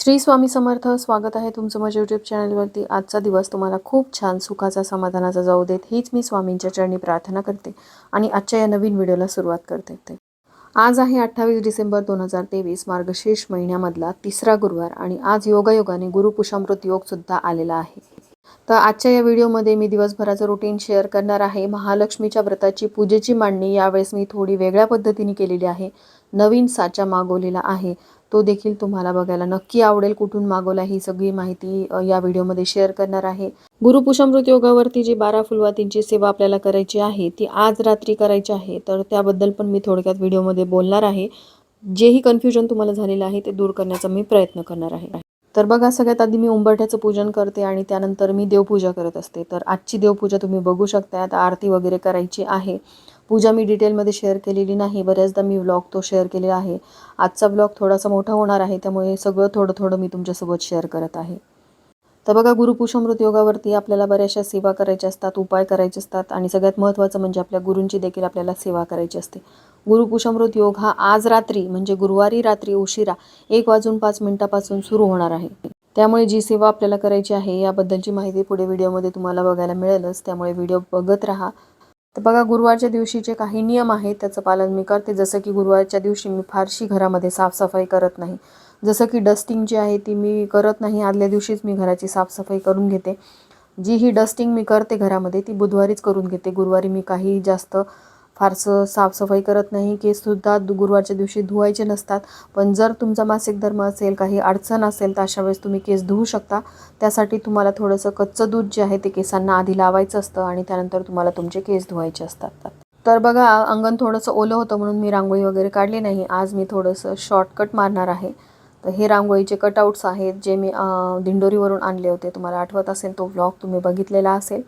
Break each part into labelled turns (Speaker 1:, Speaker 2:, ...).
Speaker 1: श्री स्वामी समर्थ स्वागत आहे तुमचं माझ्या यूट्यूब चॅनलवरती आजचा दिवस तुम्हाला खूप छान सुखाचा समाधानाचा जाऊ देत हीच मी स्वामींच्या चरणी प्रार्थना करते आणि आजच्या या नवीन व्हिडिओला सुरुवात करते. ते आज आहे अठ्ठावीस डिसेंबर दोन हजार तेवीस मार्गशीर्ष महिन्यामधला तिसरा गुरुवार आणि आज योगायोगाने गुरुपुषामृत योगसुद्धा आलेला आहे. तर आजच्या या व्हिडिओमध्ये मी दिवसभराचं रुटीन शेअर करणार आहे. महालक्ष्मीच्या व्रताची पूजेची मांडणी यावेळेस मी थोडी वेगळ्या पद्धतीने केलेली आहे. नवीन साचा मागवलेला आहे. तो देखील तुम्हाला बघायला नक्की आवडेल कुठून मागवला ही सगळी माहिती या व्हिडिओमध्ये शेअर करणार आहे. गुरुपुषामृत योगावरती जी बारा फुलवातींची सेवा आपल्याला करायची आहे ती आज रात्री करायची आहे तर त्याबद्दल पण मी थोडक्यात व्हिडिओमध्ये बोलणार आहे. जेही कन्फ्युजन तुम्हाला झालेलं आहे ते दूर करण्याचा मी प्रयत्न करणार आहे. तर बघा सगळ्यात आधी मी उंबरठ्याचं पूजन करते आणि त्यानंतर मी देवपूजा करत असते. तर आजची देवपूजा तुम्ही बघू शकता आता आरती वगैरे करायची आहे. पूजा मी डिटेलमध्ये शेअर केलेली नाही. बऱ्याचदा मी व्लॉग तो शेअर केलेला आहे. आजचा ब्लॉग थोडासा मोठा होणार आहे त्यामुळे सगळं थोडं थोडं मी तुमच्यासोबत शेअर करत आहे. तर बघा गुरुपुषमृत योगावरती आपल्याला बऱ्याचशा सेवा करायच्या असतात उपाय करायचे असतात आणि सगळ्यात महत्त्वाचं म्हणजे आपल्या गुरूंची देखील आपल्याला सेवा करायची असते. गुरुपुषमृत योग हा आज रात्री म्हणजे गुरुवारी रात्री उशिरा एक वाजून पाच मिनिटापासून सुरू होणार आहे. त्यामुळे जी सेवा आपल्याला करायची आहे याबद्दलची माहिती पुढे व्हिडिओमध्ये तुम्हाला बघायला मिळेलच. त्यामुळे व्हिडिओ बघत राहा. तर बघा गुरुवारच्या दिवशीचे काही नियम आहेत त्याचं पालन मी करते. जसं की गुरुवारच्या दिवशी मी फारशी घरामध्ये साफसफाई करत नाही. जसं की डस्टिंग जी आहे ती मी करत नाही. आदल्या दिवशीच मी घराची साफसफाई करून घेते. जी ही डस्टिंग मी करते घरामध्ये ती बुधवारीच करून घेते. गुरुवारी मी काही जास्त फारसं साफसफाई करत नाही केससुद्धा गुरुवारच्या दिवशी धुवायचे नसतात. पण जर तुमचा मासिक धर्म असेल काही अडचण असेल तर अशा वेळेस तुम्ही केस धुवू शकता. त्यासाठी तुम्हाला थोडंसं कच्चं दूध जे आहे ते केसांना आधी लावायचं असतं आणि त्यानंतर तुम्हाला तुमचे केस धुवायचे असतात. तर बघा अंगण थोडंसं ओलं होतं म्हणून मी रांगोळी वगैरे काढली नाही. आज मी थोडंसं शॉर्टकट मारणार आहे. तर हे रांगोळीचे कटआउट्स आहेत जे मी दिंडोरीवरून आणले होते. तुम्हाला आठवत असेल तो व्लॉग तुम्ही बघितलेला असेल.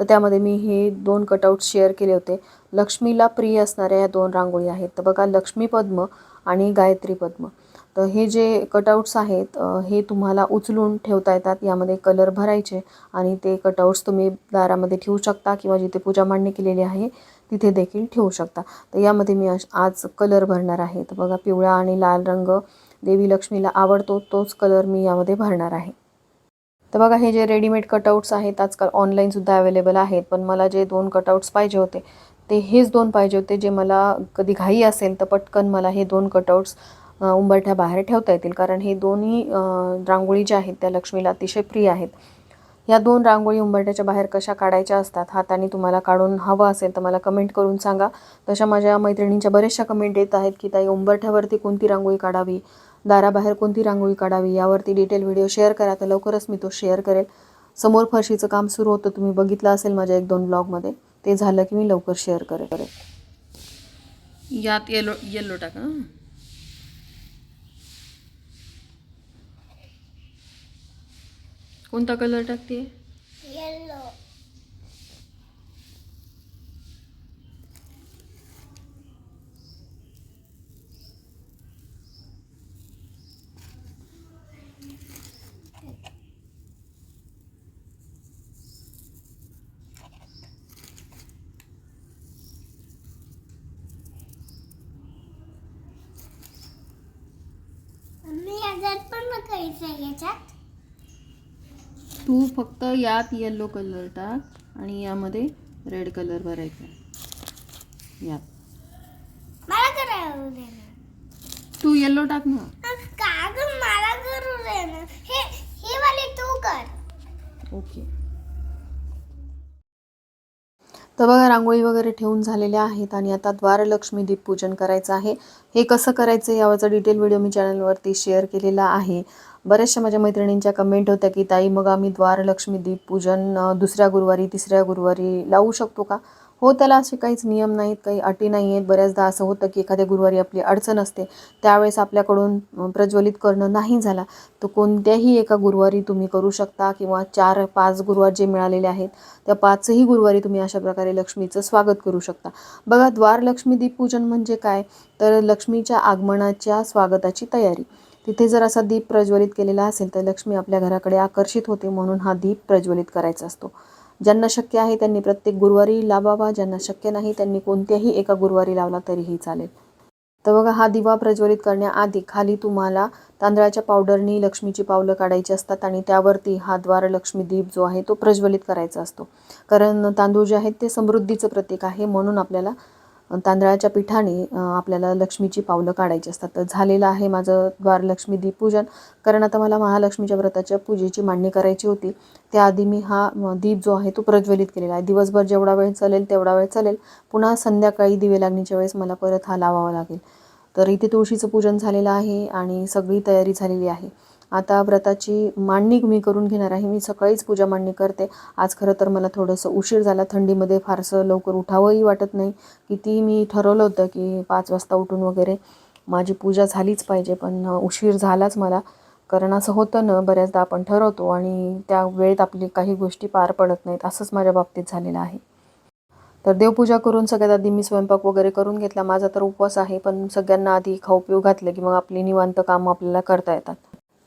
Speaker 1: तर त्यामध्ये मी हे दोन कटआउट शेअर केले होते. लक्ष्मीला प्रिय असणाऱ्या या दोन रांगोळी आहेत. तर बघा लक्ष्मी पद्म आणि गायत्री पद्म. तर हे जे कटआउट्स आहेत हे तुम्हाला उचलून ठेवता येतात. यामध्ये कलर भरायचे आणि ते कटआउट्स तुम्ही दारामध्ये ठेवू शकता किंवा जिथे पूजा मांडणी केलेली आहे तिथे देखील ठेवू शकता. तर यामध्ये मी अश- आज कलर भरणार आहे. तर बघा पिवळा आणि लाल रंग देवी लक्ष्मीला आवडतो तोच कलर मी यामध्ये भरणार आहे. तर बघा हे जे रेडीमेड कटआउट्स आहेत आजकाल ऑनलाईनसुद्धा अवेलेबल आहेत. पण मला जे दोन कटआउट्स पाहिजे होते ते हेच दोन पाहिजे होते जे मला कधी घाई असेल तर पटकन मला हे दोन कटआउट्स उंबरठ्या बाहेर ठेवता येतील. कारण हे दोन्ही रांगोळी ज्या आहेत त्या लक्ष्मीला अतिशय प्रिय आहेत. या दोन रांगोळी उंबरठ्याच्या बाहेर कशा काढायच्या असतात हाताने तुम्हाला काढून हवं असेल तर मला कमेंट करून सांगा. तशा माझ्या मैत्रिणींच्या बऱ्याचशा कमेंट येत आहेत की ताई उंबरठ्यावरती कोणती रांगोळी काढावी? दाराबाहेर कोणती रांगोळी काढावी? यावरती डिटेल व्हिडिओ शेअर करा तर लवकरच मी तो शेअर करेल. समोर फरशीचं काम सुरू होतं तुम्ही बघितलं असेल माझ्या एक दोन ब्लॉगमध्ये ते झालं की मी लवकर शेअर करेल करेल यात येलो येल्लो टाका कोणता कलर टाकते
Speaker 2: येलो मी याच्यात याच्यात?
Speaker 1: तू फक्त यात येल्लो कलर टाक आणि यामध्ये रेड कलर भरायचा यात.
Speaker 2: मला
Speaker 1: तू येल्लो टाक ना.
Speaker 2: का ग मला करू दे ना. हे हे वाले तू कर.
Speaker 1: ओके तर बघा रांगोळी वगैरे ठेवून झालेल्या आहेत आणि आता द्वारलक्ष्मी दीपपूजन करायचं आहे. हे कसं करायचं यावरचा डिटेल व्हिडिओ मी चॅनलवरती शेअर केलेला आहे. बऱ्याचशा माझ्या मैत्रिणींच्या कमेंट होत्या की ताई मग आम्ही द्वारलक्ष्मी दीप पूजन दुसऱ्या गुरुवारी तिसऱ्या गुरुवारी लावू शकतो का? हो त्याला असे काहीच नियम नाहीत काही अटी नाही आहेत बऱ्याचदा असं होतं की एखाद्या गुरुवारी आपली अडचण असते त्यावेळेस आपल्याकडून प्रज्वलित करणं नाही झाला. तर कोणत्याही एका गुरुवारी तुम्ही करू शकता किंवा चार पाच गुरुवार जे मिळालेले आहेत त्या पाचही गुरुवारी तुम्ही अशा प्रकारे लक्ष्मीचं स्वागत करू शकता. बघा द्वारलक्ष्मी दीपपूजन म्हणजे काय? तर लक्ष्मीच्या आगमनाच्या स्वागताची तयारी. तिथे जर असा दीप प्रज्वलित केलेला असेल तर लक्ष्मी आपल्या घराकडे आकर्षित होते म्हणून हा दीप प्रज्वलित करायचा असतो. ज्यांना शक्य आहे त्यांनी प्रत्येक गुरुवारी लावावा ज्यांना शक्य नाही त्यांनी कोणत्याही एका गुरुवारी लावला तरीही चालेल. तर बघा हा दिवा प्रज्वलित करण्याआधी खाली तुम्हाला तांदळाच्या पावडरनी लक्ष्मीची पावलं काढायची असतात आणि त्यावरती हा द्वार लक्ष्मी दीप जो आहे तो प्रज्वलित करायचा असतो. कारण तांदूळ जे आहेत ते समृद्धीचं प्रतीक आहे म्हणून आपल्याला तांदळाच्या पिठाने आपल्याला लक्ष्मीची पावलं काढायची असतात. तर झालेलं आहे माझं द्वार लक्ष्मी दीपपूजन कारण आता मला महालक्ष्मीच्या व्रताच्या पूजेची मांडणी करायची होती. त्याआधी मी हा दीप जो आहे तो प्रज्वलित केलेला आहे. दिवसभर जेवढा वेळ चालेल तेवढा वेळ चालेल. पुन्हा संध्याकाळी दिवे लागणीच्या वेळेस मला परत हा लावावा लागेल. तर इथे तुळशीचं पूजन झालेलं आहे आणि सगळी तयारी झालेली आहे. आता व्रताची मांडणी मी करून घेणार आहे. मी सकाळीच पूजा मांडणी करते. आज खरं तर मला थोडंसं उशीर झाला. थंडीमध्ये फारसं लवकर उठावंही वाटत नाही. किती मी ठरवलं होतं की पाच वाजता उठून वगैरे माझी पूजा झालीच पाहिजे पण उशीर झालाच मला. कारण असं होतं ना बऱ्याचदा आपण ठरवतो आणि त्या वेळेत आपली काही गोष्टी पार पडत नाहीत असंच माझ्या बाबतीत झालेलं आहे. तर देवपूजा करून सगळ्यात आधी मी स्वयंपाक वगैरे करून घेतला. माझा तर उपवास आहे पण सगळ्यांना आधी खाऊ पिऊ घातलं की मग आपली निवांत कामं आपल्याला करता येतात.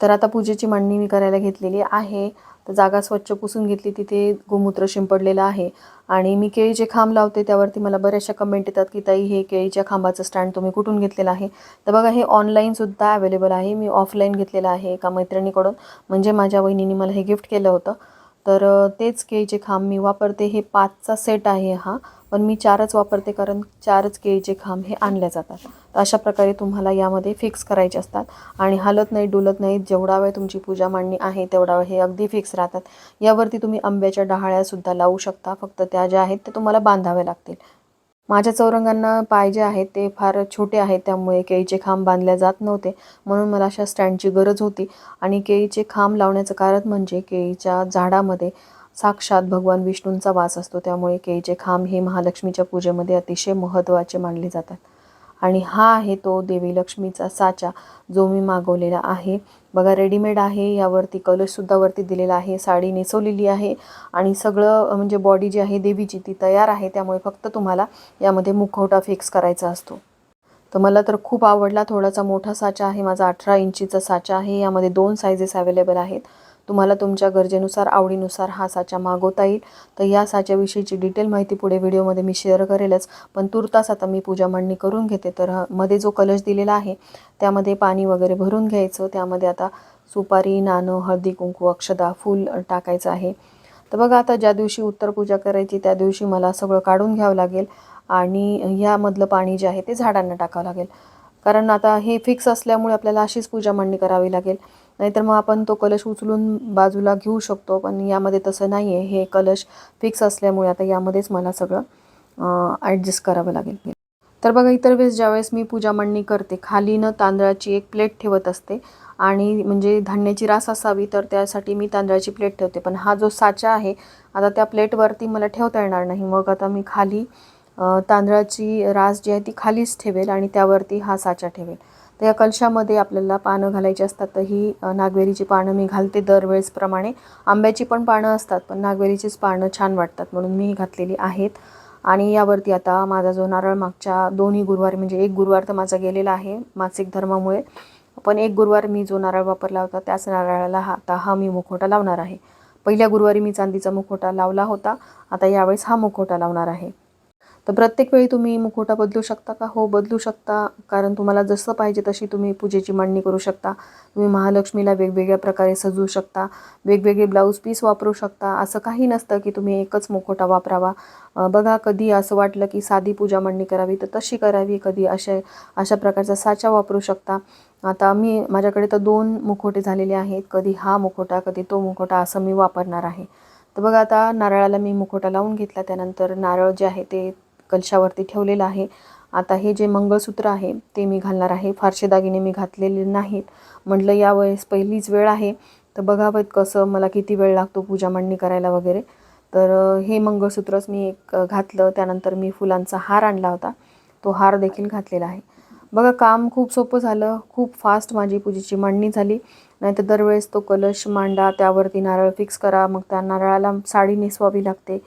Speaker 1: तर आता पूजेची मांडणी मी करायला घेतलेली आहे. तर जागा स्वच्छ पुसून घेतली तिथे गोमूत्र शिंपडलेलं आहे. आणि मी केळीचे खांब लावते त्यावरती मला बऱ्याचशा कमेंट येतात की ताई हे केळीच्या खांबाचं स्टँड तुम्ही कुठून घेतलेलं आहे? तर बघा हे ऑनलाईनसुद्धा अवेलेबल आहे. मी ऑफलाईन घेतलेलं आहे एका मैत्रिणीकडून. म्हणजे माझ्या वहिनीने मला हे गिफ्ट केलं होतं. तर तेच केळीचे खांब मी वापरते. हे पाचचा सेट आहे हा. पण मी चारच वापरते कारण चारच केळीचे खांब हे आणले जातात. तर अशा प्रकारे तुम्हाला यामध्ये फिक्स करायचे असतात. आणि हलत नाही डुलत नाही जेवढा वेळ तुमची पूजा मांडणी आहे तेवढा वेळ हे अगदी फिक्स राहतात. यावरती तुम्ही आंब्याच्या डहाळ्यासुद्धा लावू शकता. फक्त त्या ज्या आहेत ते तुम्हाला बांधाव्या लागतील. माझ्या चौरंगांना पाय जे आहेत ते फार छोटे आहेत. त्यामुळे केळीचे खांब बांधले जात नव्हते. म्हणून मला अशा स्टँडची गरज होती. आणि केळीचे खांब लावण्याचं कारण म्हणजे केळीच्या झाडामध्ये साक्षात भगवान विष्णूंचा वास असतो त्यामुळे केळीचे खांब हे महालक्ष्मीच्या पूजेमध्ये अतिशय महत्त्वाचे मानले जातात. आणि हा आहे तो देवी लक्ष्मीचा साचा जो मी मागवलेला आहे. बघा रेडीमेड आहे यावरती कलशसुद्धा वरती दिलेला आहे साडी नेसवलेली आहे आणि सगळं म्हणजे बॉडी जी आहे देवीची ती तयार आहे त्यामुळे फक्त तुम्हाला यामध्ये मुखवटा फिक्स करायचा असतो. तर मला तर खूप आवडला थोडासा मोठा साचा आहे माझा अठरा इंचीचा साचा आहे यामध्ये दोन सायझेस अवेलेबल आहेत. तुम्हाला तुमच्या गरजेनुसार आवडीनुसार हा साचा मागवता येईल. तर या साच्याविषयीची डिटेल माहिती पुढे व्हिडिओमध्ये मी शेअर करेलच. पण तुर्तास आता मी पूजा मांडणी करून घेते. तर मध्ये जो कलश दिलेला आहे त्यामध्ये पाणी वगैरे भरून घ्यायचं. त्यामध्ये आता सुपारी नाणं हळदी कुंकू अक्षदा फूल टाकायचं आहे. तर बघा आता ज्या दिवशी उत्तर पूजा करायची त्या दिवशी मला सगळं काढून घ्यावं लागेल. आणि यामधलं पाणी जे आहे ते झाडांना टाकावं लागेल. कारण आता हे फिक्स असल्यामुळे आपल्याला अशीच पूजा मांडणी करावी लागेल. नाहीतर मग आपण तो कलश उचलून बाजूला घेऊ शकतो पण यामध्ये तसं नाही आहे हे कलश फिक्स असल्यामुळे आता यामध्येच मला सगळं ॲडजस्ट करावं लागेल. तर बघा इतर वेळेस ज्यावेळेस मी पूजा मांडणी करते खाली न तांदळाची एक प्लेट ठेवत असते आणि म्हणजे धान्याची रास असावी तर त्यासाठी मी तांदळाची प्लेट ठेवते. पण हा जो साचा आहे आता त्या प्लेटवरती मला ठेवता येणार नाही. मग आता मी खाली तांदळाची रास जी आहे ती खालीच ठेवेल आणि त्यावरती हा साचा ठेवेल. तर या कलशामध्ये आपल्याला पानं घालायची असतात. तर ही नागवेरीची पानं मी घालते दरवेळेसप्रमाणे. आंब्याची पण पानं असतात पण नागवेरीचीच पानं छान वाटतात म्हणून मी घातलेली आहेत. आणि यावरती आता माझा जो नारळ मागच्या दोन्ही गुरुवार म्हणजे एक गुरुवार तर माझा गेलेला आहे मासिक धर्मामुळे. पण एक गुरुवार मी जो नारळ वापरला होता त्याच नारळाला हा आता हा मी मुखवटा लावणार आहे. पहिल्या गुरुवारी मी चांदीचा मुखवटा लावला होता आता यावेळेस हा मुखवटा लावणार आहे. तर प्रत्येक वेळी तुम्ही मुखवटा बदलू शकता का? हो बदलू शकता. कारण तुम्हाला जसं पाहिजे तशी तुम्ही पूजेची मांडणी करू शकता. तुम्ही महालक्ष्मीला वेगवेगळ्या प्रकारे सजवू शकता. वेगवेगळे ब्लाऊज पीस वापरू शकता. असं काही नसतं की तुम्ही एकच मुखवटा वापरावा. बघा कधी असं वाटलं की साधी पूजा मांडणी करावी तर तशी करावी. कधी असे अशा प्रकारचा साचा वापरू शकता. आता मी माझ्याकडे तर दोन मुखवटे झालेले आहेत. कधी हा मुखवटा कधी तो मुखवटा असं मी वापरणार आहे. तर बघा आता नारळाला मी मुखवटा लावून घेतला. त्यानंतर नारळ जे आहे ते कलशावरती ठेवलेलं आहे. आता हे जे मंगळसूत्र आहे ते मी घालणार आहे. फारसे दागिने मी घातलेले नाहीत. म्हटलं यावेळेस पहिलीच वेळ आहे. तर बघावं कसं मला किती वेळ लागतो पूजा मांडणी करायला वगैरे. तर हे मंगळसूत्रच मी एक घातलं. त्यानंतर मी फुलांचा हार आणला होता. तो हार देखील घातलेला आहे. बघा काम खूप सोपं झालं. खूप फास्ट माझी पूजेची मांडणी झाली. नाहीतर दरवेळेस तो कलश मांडा त्यावरती नारळ फिक्स करा. मग त्या नारळाला साडी नेसवावी लागते.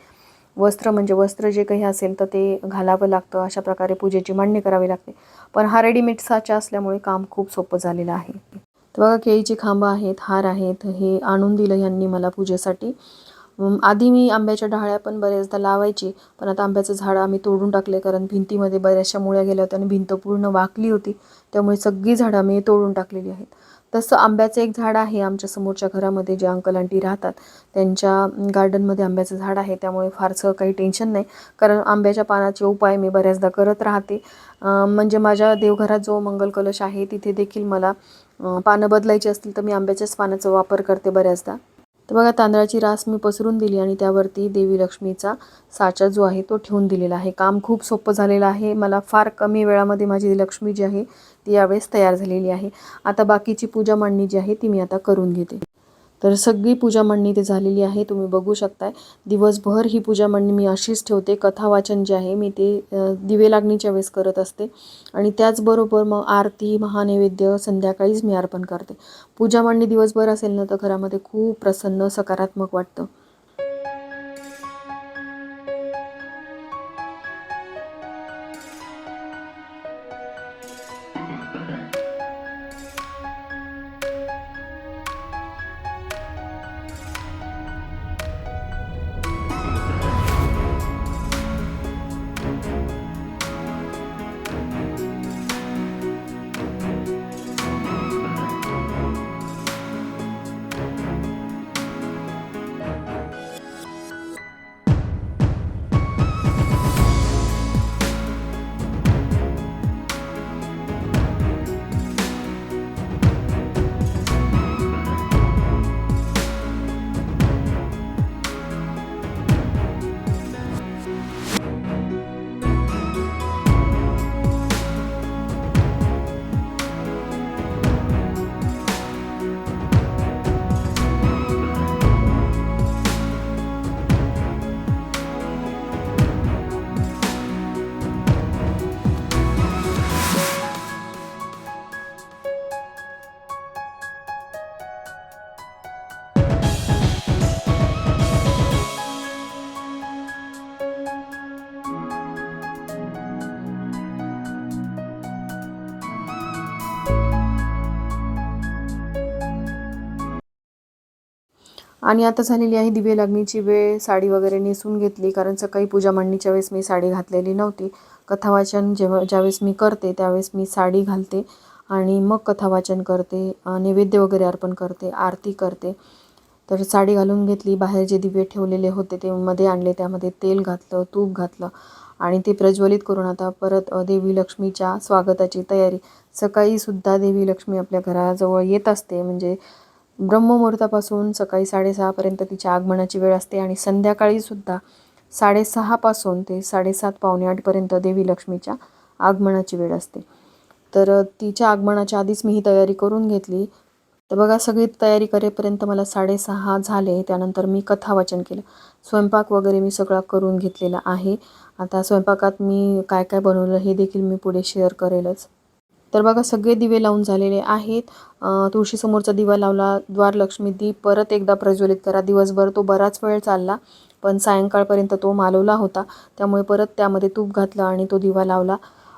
Speaker 1: वस्त्र म्हणजे वस्त्र जे काही असेल तर ते घालावं लागतं अशा प्रकारे पूजेची मांडणी करावी लागते. पण हा रेडीमेड साचा असल्यामुळे काम खूप सोपं झालेलं आहे. तर बघा केळीची खांबं आहेत हार आहेत हे आणून दिलं यांनी मला पूजेसाठी. आधी मी आंब्याच्या डहाळ्या पण बऱ्याचदा लावायची पण आता आंब्याचं झाड आम्ही तोडून टाकले कारण भिंतीमध्ये बऱ्याचशा मुळ्या गेल्या होत्या आणि भिंत पूर्ण वाकली होती. त्यामुळे सगळी झाडं आम्ही तोडून टाकलेली आहेत. तसं आंब्याचं एक झाड आहे आमच्या समोरच्या घरामध्ये जे अंकल आंटी राहतात. त्यांच्या गार्डनमध्ये आंब्याचं झाड आहे त्यामुळे फारसं काही टेन्शन नाही. कारण आंब्याच्या पानाचे उपाय मी बऱ्याचदा करत राहते. म्हणजे माझ्या देवघरात जो मंगल कलश आहे तिथे देखील मला पानं बदलायची असतील तर मी आंब्याच्याच पानाचा वापर करते बऱ्याचदा. तर बघा तांदळाची रास मी पसरून दिली आणि त्यावरती देवी लक्ष्मीचा साचा जो आहे तो ठेवून दिलेला आहे. काम खूप सोपं झालेलं आहे. मला फार कमी वेळामध्ये माझी लक्ष्मी जी आहे ती यावेळेस तयार झालेली आहे. आता बाकीची पूजा मांडणी जी आहे ती मी आता करून घेते. तर सगळी पूजा मांडणी ते झालेली आहे. तुम्ही बघू शकताय. दिवसभर ही पूजा मांडणी मी अशीच ठेवते. कथा वाचन जे आहे मी ते दिवे लागणीच्या वेळेस करत असते. आणि त्याचबरोबर मग आरती महानैवेद्य संध्याकाळीच मी अर्पण करते. पूजा मांडणी दिवसभर असेल ना तर घरामध्ये खूप प्रसन्न सकारात्मक वाटतं. आणि आता झालेली आहे दिवे लागणीची वेळ. साडी वगैरे नेसून घेतली कारण सकाळी पूजा मांडणीच्या वेळेस मी साडी घातलेली नव्हती. कथावाचन जेव्हा ज्यावेळेस मी करते त्यावेळेस मी साडी घालते आणि मग कथावाचन करते नैवेद्य वगैरे अर्पण करते आरती करते. तर साडी घालून घेतली बाहेर जे दिवे ठेवलेले होते ते मध्ये आणले त्यामध्ये तेल घातलं तूप घातलं आणि ते प्रज्वलित करून आता परत देवी लक्ष्मीच्या स्वागताची तयारी. सकाळीसुद्धा देवी लक्ष्मी आपल्या घराजवळ येत असते म्हणजे ब्रह्ममुहूर्तापासून सकाळी साडेसहापर्यंत तिच्या आगमनाची वेळ असते आणि संध्याकाळीसुद्धा साडेसहापासून ते साडेसात पावणे आठपर्यंत देवी लक्ष्मीच्या आगमनाची वेळ असते. तर तिच्या आगमनाच्या आधीच मी ही तयारी करून घेतली. तर बघा सगळी तयारी करेपर्यंत मला साडेसहा झाले त्यानंतर मी कथा वाचन केलं. स्वयंपाक वगैरे मी सगळा करून घेतलेला आहे. आता स्वयंपाकात मी काय काय बनवलं हे देखील मी पुढे शेअर करेलच. तर बघा सगळे दिवे लावून झालेले आहेत. तुळशीसमोरचा दिवा लावला द्वारलक्ष्मी दीप परत एकदा प्रज्वलित करा. दिवसभर तो बराच वेळ चालला पण सायंकाळपर्यंत तो मालवला होता. त्यामुळे परत त्यामध्ये तूप घातलं आणि तो दिवा लावला.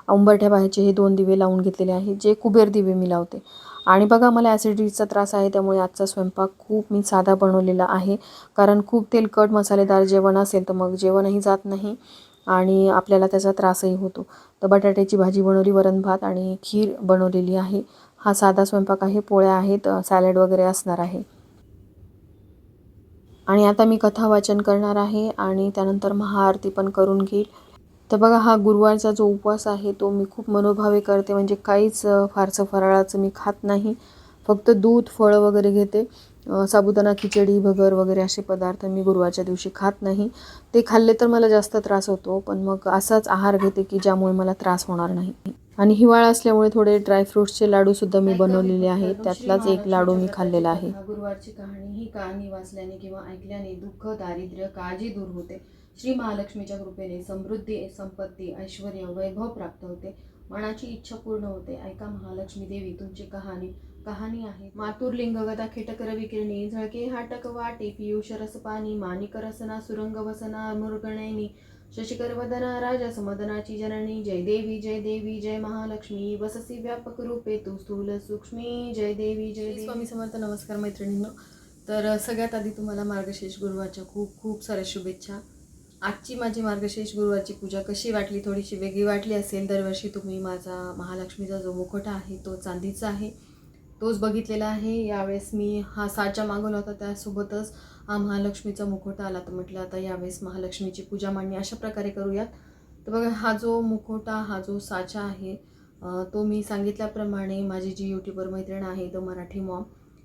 Speaker 1: अंबरठ्या बाहेरचे हे दोन दिवे लावून घेतलेले आहेत जे कुबेर दिवे मी लावते. आणि बघा मला ॲसिडिटीचा त्रास आहे त्यामुळे आजचा स्वयंपाक खूप मी साधा बनवलेला आहे. कारण खूप तेलकट मसालेदार जेवण असेल तर मग जेवणही जात नाही. आणि आपल्याला त्याचा त्रासही होतो. तर बटाट्याची भाजी बनवली वरण भात आणि खीर बनवलेली आहे. हा साधा स्वयंपाक आहे. पोळ्या आहेत सॅलड वगैरे असणार आहे. आणि आता मी कथा वाचन करणार आहे आणि त्यानंतर महाआरती पण करून घेईल. तर बघा हा गुरुवारचा जो उपवास आहे तो मी खूप मनोभावे करते. म्हणजे काहीच फारसं फराळाचं मी खात नाही. फक्त दूध फळं वगैरे घेते. साबुदाणा खिचडी भगर वगैरे असे पदार्थ मी गुरुवारच्या दिवशी खात नाही. ते खाल्ले तर मला जास्त त्रास होतो पण मग असाच आहार घेते की ज्यामुळे मला त्रास होणार नाही. आणि हिवाळा असल्यामुळे थोडे ड्रायफ्रुट्सचे लाडूसुद्धा मी बनवलेले आहेत. त्यातलाच एक लाडू मी खाल्लेला आहे. गुरुवारची कहाणी ही कहाणी वाचल्याने किंवा ऐकल्याने दुःख दारिद्र्य काळजी दूर होते. श्री महालक्ष्मीच्या कृपेने समृद्धी संपत्ती ऐश्वर वैभव प्राप्त होते. मनाची इच्छा पूर्ण होते. ऐका महालक्ष्मी देवी तुमची कहाणी कहाणी आहे. मातुर लिंग गदा खेटक रवी किरणी झळके हाटक वाटे पियुष रस पाणी माणिक रसना सुरंग वसना मुरगणैनी शशिकर वदना राजा समदनाची जननी जय देवी जय देवी जय महालक्ष्मी वससी व्यापक रूपे तू स्थूल सूक्ष्मी जय देवी जय देवी. स्वामी समर्थ नमस्कार मैत्रिणींनो. तर सगळ्यात आधी तुम्हाला मार्गशीर्ष गुरुवारच्या खूप खूप साऱ्या शुभेच्छा. आजची माझी मार्गशीर्ष गुरुवारची पूजा कशी वाटली थोडीशी वेगळी वाटली असेल दरवर्षी तुम्ही माझा महालक्ष्मीचा जो मुखवटा आहे तो चांदीचा आहे. तोच बघितलेला आहे. यावेळेस मी हा साचा मागवला होता त्यासोबतच हा महालक्ष्मीचा मुखवटा आला. तर म्हटलं आता यावेळेस महालक्ष्मीची पूजा मांडणी अशा प्रकारे करूयात. तर बघा हा जो मुखवटा हा जो साचा आहे तो मी सांगितल्याप्रमाणे माझी जी यूट्यूबर मैत्रीण आहे द मराठी मॉम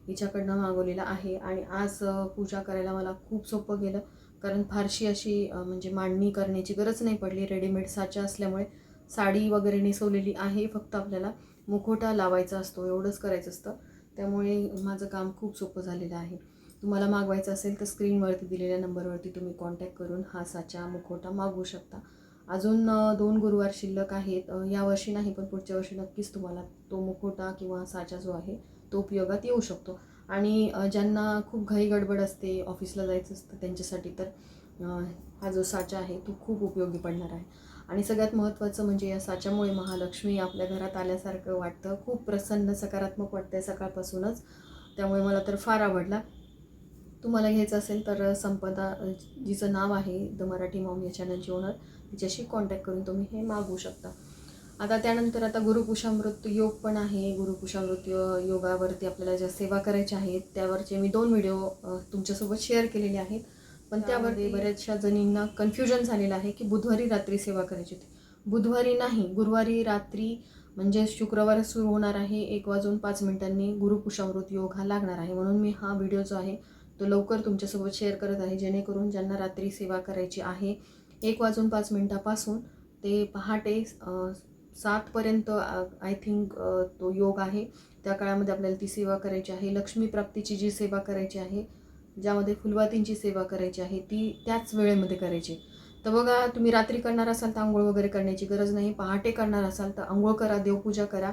Speaker 1: हिच्याकडनं मागवलेला आहे. आणि आज पूजा करायला मला खूप सोपं गेलं. कारण फारशी अशी म्हणजे मांडणी करण्याची गरज नाही पडली. रेडीमेड साचा असल्यामुळे साडी वगैरे नेसवलेली आहे फक्त आपल्याला. मुखोटा लावायचा असतो एवढंच करायचं असतं. त्यामुळे माझं काम खूप सोपं झालेलं आहे. तुम्हाला मागवायचं असेल तर स्क्रीनवरती दिलेल्या नंबरवरती तुम्ही कॉन्टॅक्ट करून हा साचा मुखवटा मागवू शकता. अजून दोन गुरुवार शिल्लक आहेत. यावर्षी नाही पण पुढच्या वर्षी नक्कीच तुम्हाला तो मुखोटा किंवा साचा जो आहे तो उपयोगात येऊ शकतो. आणि ज्यांना खूप घाई गडबड असते ऑफिसला जायचं असतं त्यांच्यासाठी तर हा जो साचा आहे तो खूप उपयोगी पडणार आहे. आणि सगळ्यात महत्त्वाचं म्हणजे या साच्यामुळे महालक्ष्मी आपल्या घरात आल्यासारखं वाटतं. खूप प्रसन्न सकारात्मक वाटतं सकाळपासूनच. त्यामुळे मला तर फार आवडला. तुम्हाला घ्यायचं असेल तर संपदा जिचं नाव आहे द मराठी मॉम या चॅनलची ओनर तिच्याशी कॉन्टॅक्ट करून तुम्ही हे मागवू शकता. आता त्यानंतर आता गुरुपुषामृत योग पण आहे. गुरुपुषामृत योगावरती आपल्याला ज्या सेवा करायच्या आहेत त्यावरचे मी दोन व्हिडिओ तुमच्यासोबत शेअर केलेले आहेत. पण त्यामध्ये बऱ्याचशा जणींना कन्फ्युजन झालेलं आहे की बुधवारी रात्री सेवा करायची होती. बुधवारी नाही गुरुवारी रात्री म्हणजे शुक्रवार सुरू होणार आहे एक वाजून पाच मिनिटांनी गुरुपुषामृत योग हा लागणार आहे. म्हणून मी हा व्हिडिओ जो आहे तो लवकर तुमच्यासोबत शेअर करत आहे जेणेकरून ज्यांना रात्री सेवा करायची आहे एक वाजून पाच मिनिटापासून ते पहाटे सातपर्यंत आय थिंक तो योग आहे. त्या काळामध्ये आपल्याला ती सेवा करायची आहे. लक्ष्मी प्राप्तीची जी सेवा करायची आहे ज्यामध्ये फुलवातींची सेवा करायची आहे ती त्याच वेळेमध्ये करायची. तर बघा तुम्ही रात्री करणार असाल तर आंघोळ वगैरे करण्याची गरज नाही. पहाटे करणार असाल तर आंघोळ करा देवपूजा करा.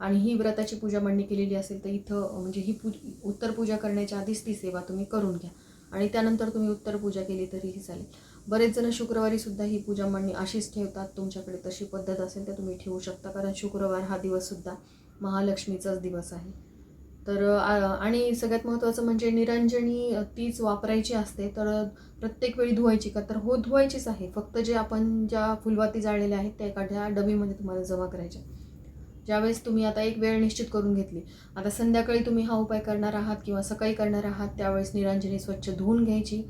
Speaker 1: आणि ही व्रताची पूजा मांडणी केलेली असेल तर इथं म्हणजे ही पू उत्तर पूजा करण्याच्या आधीच ती सेवा तुम्ही करून घ्या. आणि त्यानंतर तुम्ही उत्तर पूजा केली तरीही चालेल. बरेच जण शुक्रवारी सुद्धा ही पूजा मांडणी अशीच ठेवतात. तुमच्याकडे तशी पद्धत असेल तर तुम्ही ठेवू शकता. कारण शुक्रवार हा दिवस सुद्धा महालक्ष्मीचाच दिवस आहे. तर आणि सगळ्यात महत्त्वाचं म्हणजे निरंजनी तीच वापरायची असते. तर प्रत्येक वेळी धुवायची का? तर हो धुवायचीच आहे. फक्त जे आपण ज्या फुलवाती जाळलेल्या आहेत त्या एखाद्या डबीमध्ये तुम्हाला जमा करायच्या. ज्यावेळेस तुम्ही आता एक वेळ निश्चित करून घेतली. आता संध्याकाळी तुम्ही हा उपाय करणार आहात किंवा सकाळी करणार आहात त्यावेळेस निरांजनी स्वच्छ धुवून घ्यायची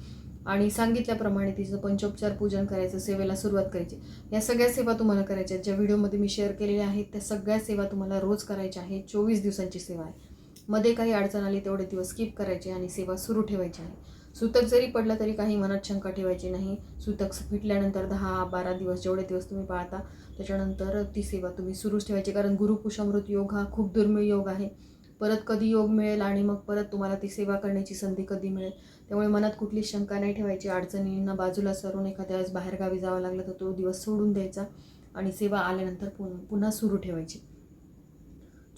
Speaker 1: आणि सांगितल्याप्रमाणे तिचं पंचोपचार पूजन करायचं सेवेला सुरुवात करायची. या सगळ्या सेवा तुम्हाला करायच्या ज्या व्हिडिओमध्ये मी शेअर केलेल्या आहेत त्या सगळ्या सेवा तुम्हाला रोज करायच्या आहेत. चोवीस दिवसांची सेवा आहे. मध्ये काही अडचण आली तेवढे दिवस स्किप करायचे आणि सेवा सुरू ठेवायची आहे. सुतक जरी पडलं तरी काही मनात शंका ठेवायची नाही. सुतक फिटल्यानंतर दहा बारा दिवस जेवढे दिवस तुम्ही पाळता त्याच्यानंतर ती सेवा तुम्ही सुरूच ठेवायची. कारण गुरुपुषामृत योग हा खूप दुर्मिळ योग आहे. परत कधी योग मिळेल आणि मग परत तुम्हाला ती सेवा करण्याची संधी कधी मिळेल? त्यामुळे मनात कुठली शंका नाही ठेवायची. अडचणींना बाजूला सरून एखाद्या वेळेस बाहेरगावी जावं लागलं तर तो दिवस सोडून द्यायचा आणि सेवा आल्यानंतर पुन्हा पुन्हा सुरू ठेवायची.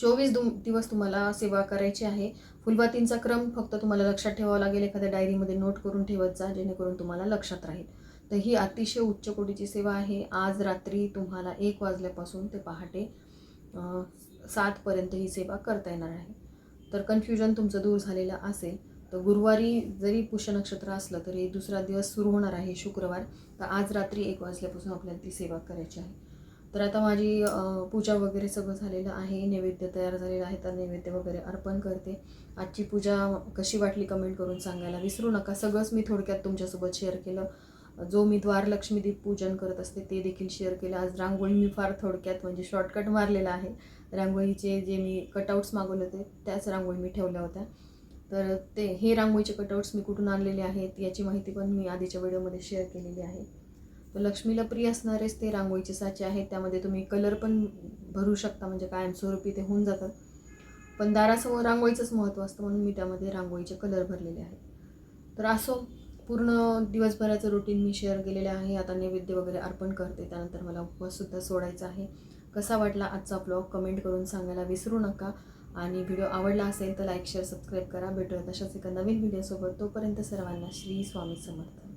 Speaker 1: चोवीस दु दिवस तुम्हाला सेवा करायची आहे. फुलबातींचा क्रम फक्त तुम्हाला लक्षात ठेवावा लागेल. एखाद्या डायरीमध्ये नोट करून ठेवत जा जेणेकरून तुम्हाला लक्षात राहील. तर ही अतिशय उच्च कोटीची सेवा आहे. आज रात्री तुम्हाला एक वाजल्यापासून ते पहाटे सातपर्यंत ही सेवा करता येणार आहे. तर कन्फ्युजन तुमचं दूर झालेलं असेल तर गुरुवारी जरी पुष्य नक्षत्र असलं तरी दुसरा दिवस सुरू होणार आहे शुक्रवार. तर आज रात्री एक वाजल्यापासून आपल्याला ती सेवा करायची आहे. तर आता माझी पूजा वगैरे सगळं झालेलं आहे. नैवेद्य तयार झालेलं आहे. तर नैवेद्य वगैरे अर्पण करते. आजची पूजा कशी वाटली कमेंट करून सांगायला विसरू नका. सगळंच मी थोडक्यात तुमच्यासोबत शेअर केलं. जो मी द्वारलक्ष्मी दीप पूजन करत असते ते देखील शेअर केलं. आज रांगोळी मी फार थोडक्यात म्हणजे शॉर्टकट मारलेला आहे. रांगोळीचे जे मी कटआउट्स मागवले होते त्याच रांगोळी मी ठेवल्या होत्या. तर ते हे रांगोळीचे कटआउट्स मी कुठून आणलेले आहेत याची माहिती पण मी आधीच्या व्हिडिओमध्ये शेअर केलेली आहे. तर लक्ष्मीला प्रिय असणारेच ते रांगोळीचे साचे आहेत. त्यामध्ये तुम्ही कलर पण भरू शकता. म्हणजे कायमस्वरूपी ते होऊन जातात. पण दारासमोर रांगोळीचंच महत्त्व असतं म्हणून मी त्यामध्ये रांगोळीचे कलर भरलेले आहेत. तर असो पूर्ण दिवसभराचं रुटीन मी शेअर केलेलं आहे. आता नैवेद्य वगैरे अर्पण करते. त्यानंतर मला उपवाससुद्धा सोडायचा आहे. कसा वाटला आजचा ब्लॉग कमेंट करून सांगायला विसरू नका. आणि व्हिडिओ आवडला असेल तर लाईक शेअर सबस्क्राईब करा. भेटूया तशाच एका नवीन व्हिडिओसोबत तोपर्यंत सर्वांना श्री स्वामी समर्थ.